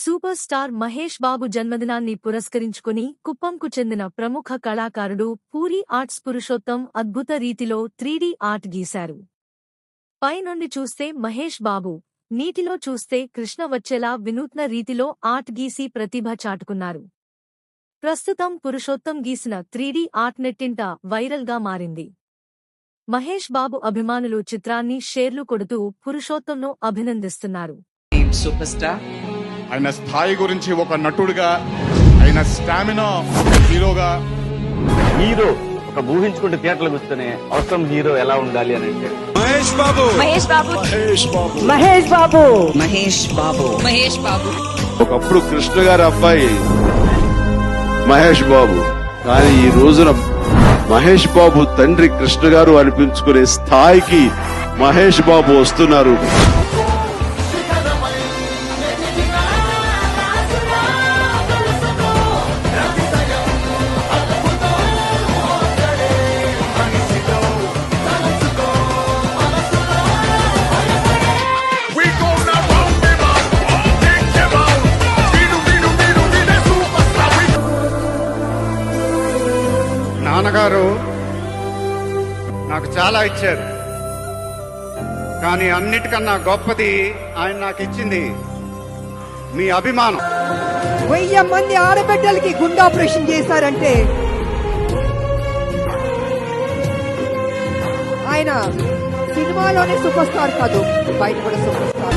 Super star Mahesh Babu జన్మదినాన్ని పురస్కరించుకుని కుప్పంకు చెందిన ప్రముఖ కళాకారుడు పూరి ఆర్ట్స్ పురుషోత్తం అద్భుత రీతిలో త్రీడీ ఆర్ట్ గీశారు. పైనుండి చూస్తే మహేష్ బాబు నీటిలో చూస్తే కృష్ణ వచ్చేలా వినూత్న రీతిలో ఆర్ట్ గీసి ప్రతిభ చాటుకున్నారు. ప్రస్తుతం పురుషోత్తం గీసిన త్రీడీ ఆర్ట్ నెట్టింట వైరల్గా మారింది. మహేష్ బాబు అభిమానులు చిత్రాన్ని షేర్లు కొడుతూ పురుషోత్తంను అభినందిస్తున్నారు. సూపర్ స్టార్ ఆయన స్థాయి గురించి ఒక నటుడిగా ఆయన స్టామినా హీరోగా. హీరో ఒక ఊహించుకుంటే థియేటర్లో కూర్చొని అవసరం హీరో ఎలా ఉండాలి అని అంటే. మహేష్ బాబు. మహేష్ బాబు. మహేష్ బాబు. మహేష్ బాబు. ఒకప్పుడు కృష్ణ గారి అబ్బాయి మహేష్ బాబు. కానీ ఈ రోజున మహేష్ బాబు తండ్రి కృష్ణ గారు అనిపించుకునే స్థాయికి మహేష్ బాబు వస్తున్నారు. నాన్నగారు నాకు చాలా ఇచ్చారు. కానీ అన్నిటికన్నా గొప్పది ఆయన నాకు ఇచ్చింది మీ అభిమానం. వెయ్యి మంది ఆడబిడ్డలకి గుండె ఆపరేషన్ చేశారంటే ఆయన సినిమాలోనే సూపర్ స్టార్ కాదు బయట కూడా సూపర్ స్టార్.